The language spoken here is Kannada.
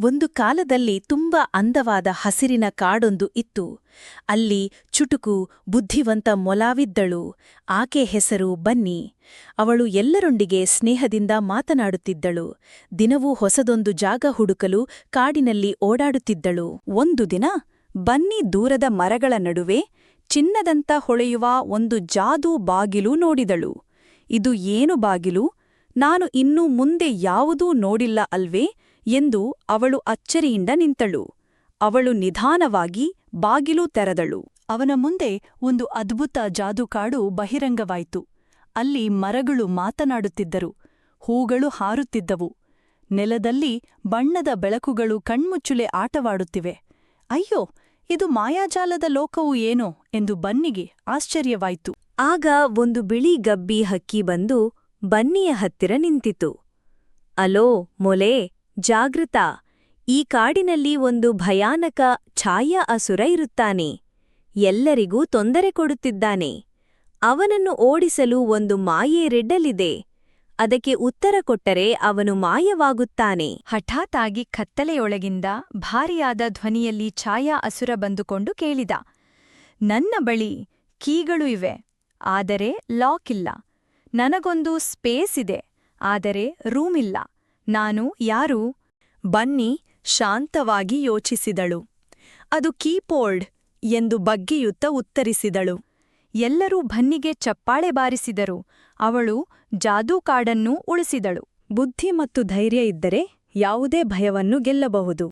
ಒಂದು ಕಾಲದಲ್ಲಿ ತುಂಬ ಅಂದವಾದ ಹಸಿರಿನ ಕಾಡೊಂದು ಇತ್ತು. ಅಲ್ಲಿ ಚುಟುಕು, ಬುದ್ಧಿವಂತ ಮೊಲಾವಿದ್ದಳು. ಆಕೆ ಹೆಸರು ಬನ್ನಿ. ಅವಳು ಎಲ್ಲರೊಂದಿಗೆ ಸ್ನೇಹದಿಂದ ಮಾತನಾಡುತ್ತಿದ್ದಳು. ದಿನವೂ ಹೊಸದೊಂದು ಜಾಗ ಹುಡುಕಲು ಕಾಡಿನಲ್ಲಿ ಓಡಾಡುತ್ತಿದ್ದಳು. ಒಂದು ದಿನ ಬನ್ನಿ ದೂರದ ಮರಗಳ ನಡುವೆ ಚಿನ್ನದಂತ ಹೊಳೆಯುವ ಒಂದು ಜಾದೂ ಬಾಗಿಲು ನೋಡಿದಳು. ಇದು ಏನು ಬಾಗಿಲು? ನಾನು ಇನ್ನೂ ಮುಂದೆ ಯಾವುದೂ ನೋಡಿಲ್ಲ ಅಲ್ವೇ? ಎಂದು ಅವಳು ಅಚ್ಚರಿಯಿಂದ ನಿಂತಳು. ಅವಳು ನಿಧಾನವಾಗಿ ಬಾಗಿಲು ತೆರೆದಳು. ಅವನ ಮುಂದೆ ಒಂದು ಅದ್ಭುತ ಜಾದುಕಾಡು ಬಹಿರಂಗವಾಯಿತು. ಅಲ್ಲಿ ಮರಗಳು ಮಾತನಾಡುತ್ತಿದ್ದರು. ಹೂಗಳು ಹಾರುತ್ತಿದ್ದವು. ನೆಲದಲ್ಲಿ ಬಣ್ಣದ ಬೆಳಕುಗಳು ಕಣ್ಮುಚ್ಚುಲೆ ಆಟವಾಡುತ್ತಿವೆ. ಅಯ್ಯೋ ಇದು ಮಾಯಾಜಾಲದ ಲೋಕವು ಏನೋ ಎಂದು ಬನ್ನಿಗೆ ಆಶ್ಚರ್ಯವಾಯಿತು. ಆಗ ಒಂದು ಬಿಳಿ ಗಬ್ಬಿ ಹಕ್ಕಿ ಬಂದು ಬನ್ನಿಯ ಹತ್ತಿರ ನಿಂತಿತು. ಅಲೋ ಮೊಲೆ ಜಾಗೃತ. ಈ ಕಾಡಿನಲ್ಲಿ ಒಂದು ಭಯಾನಕ ಛಾಯಾ ಅಸುರ ಇರುತ್ತಾನೆ. ಎಲ್ಲರಿಗೂ ತೊಂದರೆ ಕೊಡುತ್ತಿದ್ದಾನೆ. ಅವನನ್ನು ಓಡಿಸಲು ಒಂದು ಮಾಯೆ ರೆಡ್ಡಲಿದೆ. ಅದಕ್ಕೆ ಉತ್ತರ ಕೊಟ್ಟರೆ ಅವನು ಮಾಯವಾಗುತ್ತಾನೆ. ಹಠಾತ್ತಾಗಿ ಕತ್ತಲೆಯೊಳಗಿಂದ ಭಾರಿಯಾದ ಧ್ವನಿಯಲ್ಲಿ ಛಾಯಾ ಅಸುರ ಬಂದುಕೊಂಡು ಕೇಳಿದ, ನನ್ನ ಬಳಿ ಕೀಗಳು ಇವೆ. ಆದರೆ ಲಾಕ್ ಇಲ್ಲ. ನನಗೊಂದು ಸ್ಪೇಸ್ ಇದೆ. ಆದರೆ ರೂಮಿಲ್ಲ. ನಾನು, ಯಾರು? ಬನ್ನಿ, ಶಾಂತವಾಗಿ ಯೋಚಿಸಿದಳು. ಅದು ಕೀಪೋರ್ಡ್ ಎಂದು ಬಗ್ಗಿಯುತ್ತ ಉತ್ತರಿಸಿದಳು. ಎಲ್ಲರೂ ಬನ್ನಿಗೆ ಚಪ್ಪಾಳೆ ಬಾರಿಸಿದರು. ಅವಳು ಜಾದೂಕಾಡನ್ನೂ ಉಳಿಸಿದಳು. ಬುದ್ಧಿ ಮತ್ತು ಧೈರ್ಯ ಇದ್ದರೆ ಯಾವುದೇ ಭಯವನ್ನು ಗೆಲ್ಲಬಹುದು.